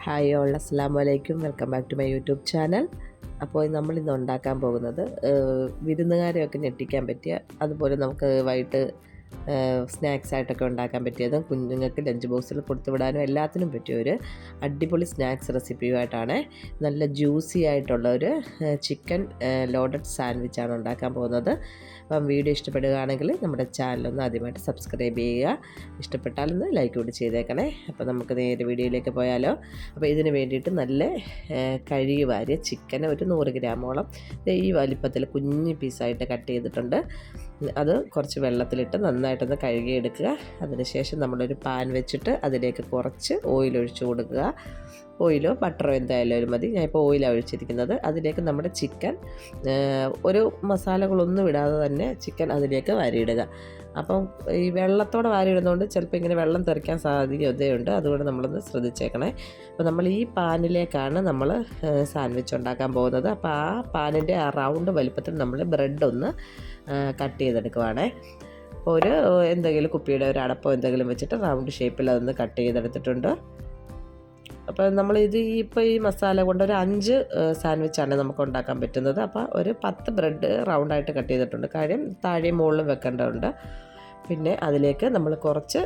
Hi all അസ്സാം വലൈക്കും welcome back to my YouTube channel അപ്പോൾ നമ്മൾ ഇന്ന് ഉണ്ടാക്കാൻ പോകുന്നത് വിരുന്നുകാരെയൊക്കെ ഞെട്ടിക്കാൻ പറ്റിയ അതുപോലെ നമുക്ക് വൈകിട്ട് സ്നാക്സ് ആയിട്ടൊക്കെ ഉണ്ടാക്കാൻ പറ്റിയതും കുഞ്ഞുങ്ങൾക്ക് ലഞ്ച് ബോക്സിൽ കൊടുത്തു വിടാനും എല്ലാത്തിനും പറ്റിയ ഒരു അടിപൊളി സ്നാക്സ് റെസിപ്പിയുമായിട്ടാണ് നല്ല ജ്യൂസി ആയിട്ടുള്ള ഒരു ചിക്കൻ ലോഡഡ് സാൻഡ്വിച്ച് ആണ് ഉണ്ടാക്കാൻ പോകുന്നത്. അപ്പം വീഡിയോ ഇഷ്ടപ്പെടുകയാണെങ്കിൽ നമ്മുടെ ചാനലൊന്ന് ആദ്യമായിട്ട് സബ്സ്ക്രൈബ് ചെയ്യുക. ഇഷ്ടപ്പെട്ടാലൊന്ന് ലൈക്ക് കൂടി ചെയ്തേക്കണേ. അപ്പോൾ നമുക്ക് നേരെ വീഡിയോയിലേക്ക് പോയാലോ. അപ്പോൾ ഇതിന് വേണ്ടിയിട്ട് നല്ല കഴുകി വാരിയ ചിക്കൻ ഒരു നൂറ് ഗ്രാമോളം ഈ വലിപ്പത്തിൽ കുഞ്ഞ് പീസായിട്ട് കട്ട് ചെയ്തിട്ടുണ്ട്. അത് കുറച്ച് വെള്ളത്തിലിട്ട് നന്നായിട്ടൊന്ന് കഴുകിയെടുക്കുക. അതിനുശേഷം നമ്മളൊരു പാൻ വെച്ചിട്ട് അതിലേക്ക് കുറച്ച് ഓയിൽ ഒഴിച്ചു കൊടുക്കുക. ഓയിലോ ബട്ടറോ എന്തായാലും മതി. ഞാൻ ഇപ്പോൾ ഓയിലാണ് ഒഴിച്ചിരിക്കുന്നത്. അതിലേക്ക് നമ്മുടെ ചിക്കൻ ഒരു മസാലകളൊന്നും ഇടാതെ തന്നെ ചിക്കൻ അതിലേക്ക് വാരിയിടുക. അപ്പം ഈ വെള്ളത്തോടെ വാരി ഇടുന്നതുകൊണ്ട് ചിലപ്പോൾ ഇങ്ങനെ വെള്ളം തെറിക്കാൻ സാധ്യതയുണ്ട്. അതുകൊണ്ട് നമ്മളൊന്ന് ശ്രദ്ധിച്ചേക്കണേ. അപ്പോൾ നമ്മൾ ഈ പാനിലേക്കാണ് നമ്മൾ സാൻഡ്വിച്ച് ഉണ്ടാക്കാൻ പോകുന്നത്. അപ്പോൾ ആ പാനിന്റെ ആ റൗണ്ട് വലിപ്പത്തിൽ നമ്മൾ ബ്രെഡ് ഒന്ന് കട്ട് ചെയ്തെടുക്കുവാണേ. ഒരു എന്തെങ്കിലും കുപ്പിയുടെ ഒരു അടപ്പോ എന്തെങ്കിലും വെച്ചിട്ട് റൗണ്ട് ഷേപ്പിൽ അതൊന്ന് കട്ട് ചെയ്തെടുത്തിട്ടുണ്ട്. അപ്പോൾ നമ്മൾ ഇത് ഇപ്പോൾ ഈ മസാല കൊണ്ട് ഒരു അഞ്ച് സാൻഡ്വിച്ചാണ് നമുക്ക് ഉണ്ടാക്കാൻ പറ്റുന്നത്. അപ്പോൾ ഒരു പത്ത് ബ്രെഡ് റൗണ്ടായിട്ട് കട്ട് ചെയ്തിട്ടുണ്ട്. കാര്യം താഴെയും മുകളിലും വെക്കേണ്ടതുണ്ട്. പിന്നെ അതിലേക്ക് നമ്മൾ കുറച്ച്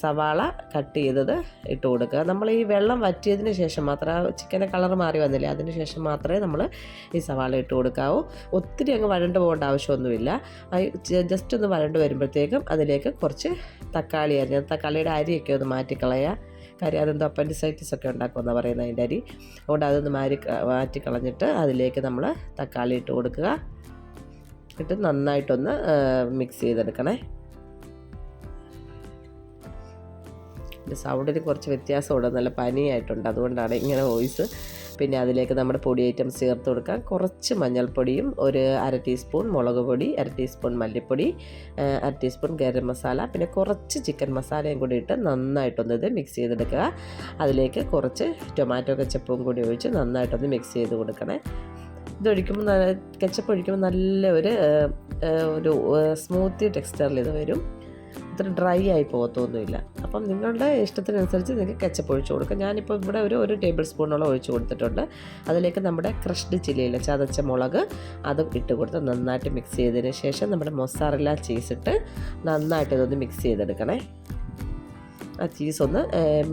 സവാള കട്ട് ചെയ്തത് ഇട്ട് കൊടുക്കുക. നമ്മൾ ഈ വെള്ളം വറ്റിയതിന് ശേഷം മാത്രം ആ ചിക്കന്റെ കളർ മാറി വന്നില്ലേ അതിന് ശേഷം മാത്രമേ നമ്മൾ ഈ സവാള ഇട്ട് കൊടുക്കാവൂ. ഒത്തിരി അങ്ങ് വഴണ്ട് പോകേണ്ട ആവശ്യമൊന്നുമില്ല. ജസ്റ്റ് ഒന്ന് വഴണ്ട് വരുമ്പോഴത്തേക്കും അതിലേക്ക് കുറച്ച് തക്കാളി അരിഞ്ഞ തക്കാളിയുടെ അരിയൊക്കെ ഒന്ന് മാറ്റിക്കളയുക. കാര്യം അതെന്തോ അപ്പൻഡിസൈറ്റിസ് ഒക്കെ ഉണ്ടാക്കുമെന്നാണ് പറയുന്നത് അതിന്റെ അരി. അതുകൊണ്ട് അതൊന്ന് മാറി മാറ്റി കളഞ്ഞിട്ട് അതിലേക്ക് നമ്മൾ തക്കാളി ഇട്ട് കൊടുക്കുക. ഇട്ട് നന്നായിട്ടൊന്ന് മിക്സ് ചെയ്തെടുക്കണേ. സൗണ്ടിന് കുറച്ച് വ്യത്യാസമുണ്ട് നല്ല പനിയായിട്ടുണ്ട്. അതുകൊണ്ടാണ് ഇങ്ങനെ വോയിസ് പിന്നെ അതിലേക്ക് നമ്മുടെ പൊടി ഐറ്റംസ് ചേർത്ത് കൊടുക്കാം. കുറച്ച് മഞ്ഞൾപ്പൊടിയും ഒരു അര ടീസ്പൂൺ മുളക് പൊടി അര ടീസ്പൂൺ മല്ലിപ്പൊടി അര ടീസ്പൂൺ ഗരം മസാല പിന്നെ കുറച്ച് ചിക്കൻ മസാലയും കൂടി ഇട്ട് നന്നായിട്ടൊന്ന് ഇത് മിക്സ് ചെയ്തെടുക്കുക. അതിലേക്ക് കുറച്ച് ടൊമാറ്റോ കച്ചപ്പും കൂടി ഒഴിച്ച് നന്നായിട്ടൊന്ന് മിക്സ് ചെയ്ത് കൊടുക്കണേ. ഇതൊഴിക്കുമ്പോൾ നല്ല കെച്ചപ്പ് ഒഴിക്കുമ്പോൾ നല്ല ഒരു ഒരു സ്മൂത്തി ടെക്സ്ചറിൽ ഇത് വരും. ഇത്ര ഡ്രൈ ആയി പോകത്തൊന്നുമില്ല. അപ്പം നിങ്ങളുടെ ഇഷ്ടത്തിനനുസരിച്ച് നിങ്ങൾക്ക് കെച്ചപ്പ് ഒഴിച്ച് കൊടുക്കാം. ഞാനിപ്പോൾ ഇവിടെ ഒരു ഒരു ടേബിൾ സ്പൂണോളം ഒഴിച്ച് കൊടുത്തിട്ടുണ്ട്. അതിലേക്ക് നമ്മുടെ ക്രഷ്ഡ് ചില്ലിയില്ല ചതച്ച മുളക് അതും ഇട്ട് കൊടുത്ത് നന്നായിട്ട് മിക്സ് ചെയ്തതിന് ശേഷം നമ്മുടെ മൊസാറല്ല ചീസ് ഇട്ട് നന്നായിട്ട് ഇതൊന്ന് മിക്സ് ചെയ്തെടുക്കണേ. ആ ചീസ് ഒന്ന്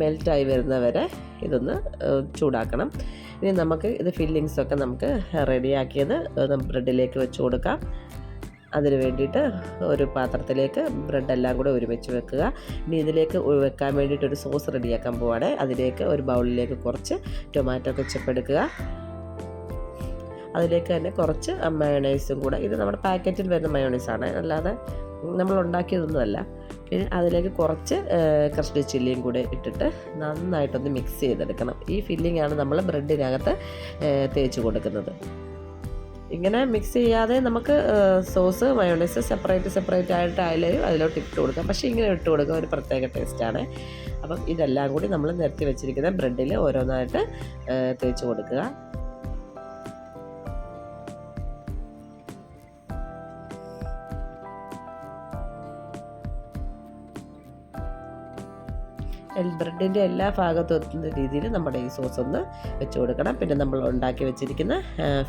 മെൽറ്റായി വരുന്നവരെ ഇതൊന്ന് ചൂടാക്കണം. ഇനി നമുക്ക് ഇത് ഫില്ലിങ്സൊക്കെ നമുക്ക് റെഡിയാക്കിയത് ബ്രെഡിലേക്ക് വെച്ച് കൊടുക്കാം. അതിന് വേണ്ടിയിട്ട് ഒരു പാത്രത്തിലേക്ക് ബ്രെഡ് എല്ലാം കൂടെ ഒരുമിച്ച് വെക്കുക. ഇനി ഇതിലേക്ക് വെക്കാൻ വേണ്ടിയിട്ട് ഒരു സോസ് റെഡിയാക്കാൻ പോവാണ്. അതിലേക്ക് ഒരു ബൗളിലേക്ക് കുറച്ച് ടൊമാറ്റോ കെച്ചപ്പ് എടുക്കുക. അതിലേക്ക് തന്നെ കുറച്ച് മയോണൈസും കൂടെ. ഇത് നമ്മുടെ പാക്കറ്റിൽ വരുന്ന മയോണൈസാണ്. അല്ലാതെ നമ്മൾ ഉണ്ടാക്കിയതൊന്നുമല്ല. പിന്നെ അതിലേക്ക് കുറച്ച് കസ്റ്റഡ് ചില്ലിയും കൂടെ ഇട്ടിട്ട് നന്നായിട്ടൊന്ന് മിക്സ് ചെയ്തെടുക്കണം. ഈ ഫില്ലിംഗ് ആണ് നമ്മൾ ബ്രെഡിനകത്ത് തേച്ച് കൊടുക്കുന്നത്. ഇങ്ങനെ മിക്സ് ചെയ്യാതെ നമുക്ക് സോസ് മയോണൈസ് സെപ്പറേറ്റ് സെപ്പറേറ്റ് ആയിട്ട് ആയാലും അതിലോട്ട് ഇട്ട് കൊടുക്കാം. പക്ഷേ ഇങ്ങനെ ഇട്ട് കൊടുക്കുക ഒരു പ്രത്യേക ടേസ്റ്റാണ് അപ്പം ഇതെല്ലാം കൂടി നമ്മൾ നിരത്തി വെച്ചിരിക്കുന്ന ബ്രെഡിൽ ഓരോന്നായിട്ട് തേച്ച് കൊടുക്കുക. ബ്രെഡിന്റെ എല്ലാ ഭാഗത്തും എത്തുന്ന രീതിയിൽ നമ്മുടെ ഈ സോസ് ഒന്ന് വെച്ച് കൊടുക്കണം. പിന്നെ നമ്മൾ ഉണ്ടാക്കി വെച്ചിരിക്കുന്ന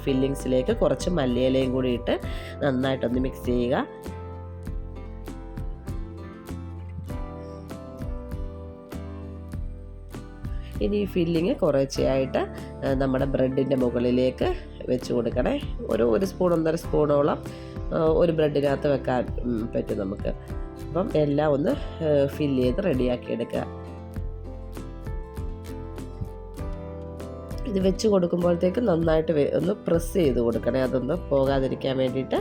ഫില്ലിങ്സിലേക്ക് കുറച്ച് മല്ലിയിലയും കൂടി ഇട്ട് നന്നായിട്ടൊന്ന് മിക്സ് ചെയ്യുക. ഇനി ഈ ഫില്ലിങ് കുറേശ്ശെയായിട്ട് നമ്മുടെ ബ്രെഡിന്റെ മുകളിലേക്ക് വെച്ച് കൊടുക്കണേ. ഒരു ഒരു സ്പൂൺ ഒന്നര സ്പൂണോളം ഒരു ബ്രെഡിനകത്ത് വെക്കാൻ പറ്റും നമുക്ക്. അപ്പം എല്ലാം ഒന്ന് ഫില്ല് ചെയ്ത് റെഡിയാക്കി എടുക്കുക. ഇത് വെച്ച് കൊടുക്കുമ്പോഴത്തേക്ക് നന്നായിട്ട് ഒന്ന് പ്രസ് ചെയ്ത് കൊടുക്കണേ. അതൊന്ന് പോകാതിരിക്കാൻ വേണ്ടിയിട്ട്.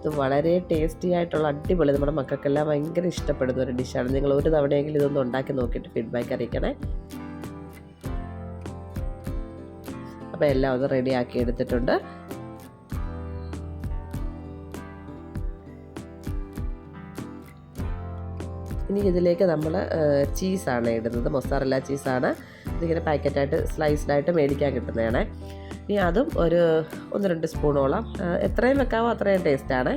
ഇത് വളരെ ടേസ്റ്റി ആയിട്ടുള്ള അടിപൊളി. നമ്മുടെ മക്കൾക്കെല്ലാം ഭയങ്കര ഇഷ്ടപ്പെടുന്ന ഒരു ഡിഷാണ് നിങ്ങൾ ഒരു തവണയെങ്കിലും ഇതൊന്ന് ഉണ്ടാക്കി നോക്കിയിട്ട് ഫീഡ്ബാക്ക് അറിയിക്കണേ. അപ്പോൾ എല്ലാം ഒന്ന് റെഡിയാക്കി എടുത്തിട്ടുണ്ട്. ഇനി ഇതിലേക്ക് നമ്മൾ ചീസാണ് ഇടുന്നത്. മൊസാറല്ല ചീസാണ്. ഇതിങ്ങനെ പാക്കറ്റായിട്ട് സ്ലൈസ്ഡായിട്ട് മേടിക്കാൻ കിട്ടുന്നതാണ്. ഇനി അതും ഒരു ഒന്ന് രണ്ട് സ്പൂണോളം എത്രയും വെക്കാവോ അത്രയും ടേസ്റ്റാണ്.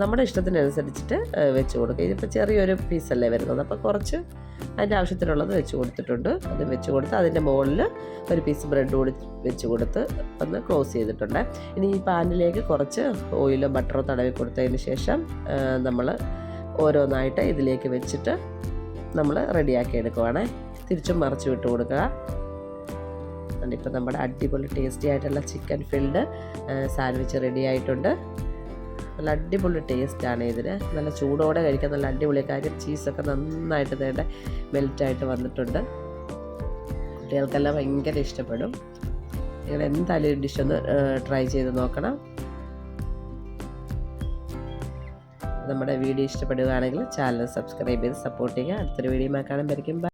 നമ്മുടെ ഇഷ്ടത്തിനനുസരിച്ചിട്ട് വെച്ച് കൊടുക്കുക. ഇതിപ്പോൾ ചെറിയൊരു പീസല്ലേ വരുന്നത്. അപ്പോൾ കുറച്ച് അതിന്റെ ആവശ്യത്തിനുള്ളത് വെച്ച് കൊടുത്തിട്ടുണ്ട്. അത് വെച്ച് കൊടുത്ത് അതിന്റെ മുകളിൽ ഒരു പീസ് ബ്രെഡ് കൂടി വെച്ച് കൊടുത്ത് ഒന്ന് ക്ലോസ് ചെയ്തിട്ടുണ്ട്. ഇനി ഈ പാനിലേക്ക് കുറച്ച് ഓയിലോ ബട്ടറോ തടവി കൊടുത്തതിന് ശേഷം നമ്മൾ ഓരോന്നായിട്ട് ഇതിലേക്ക് വെച്ചിട്ട് നമ്മൾ റെഡിയാക്കി എടുക്കുവാണ് തിരിച്ചും മറിച്ചു വിട്ട് കൊടുക്കുക. ഇപ്പം നമ്മുടെ അടിപൊളി ടേസ്റ്റി ആയിട്ടുള്ള ചിക്കൻ ഫിൽഡ് സാൻഡ്വിച്ച് റെഡി ആയിട്ടുണ്ട്. നല്ല അടിപൊളി ടേസ്റ്റാണ് ഇതിന്. നല്ല ചൂടോടെ കഴിക്കാൻ നല്ല അടിപൊളി കാര്യം ചീസൊക്കെ നന്നായിട്ട് നേടെ മെൽറ്റായിട്ട് വന്നിട്ടുണ്ട്. കുട്ടികൾക്കെല്ലാം ഭയങ്കര ഇഷ്ടപ്പെടും. നിങ്ങൾ എന്തായാലും ഡിഷ് ഒന്ന് ട്രൈ ചെയ്ത് നോക്കണം. നമ്മുടെ വീഡിയോ ഇഷ്ടപ്പെടുകയാണെങ്കിൽ ചാനൽ സബ്സ്ക്രൈബ് ചെയ്ത് സപ്പോർട്ട് ചെയ്യുക. അടുത്തൊരു വീഡിയോ കാണുമ്പോഴേക്കും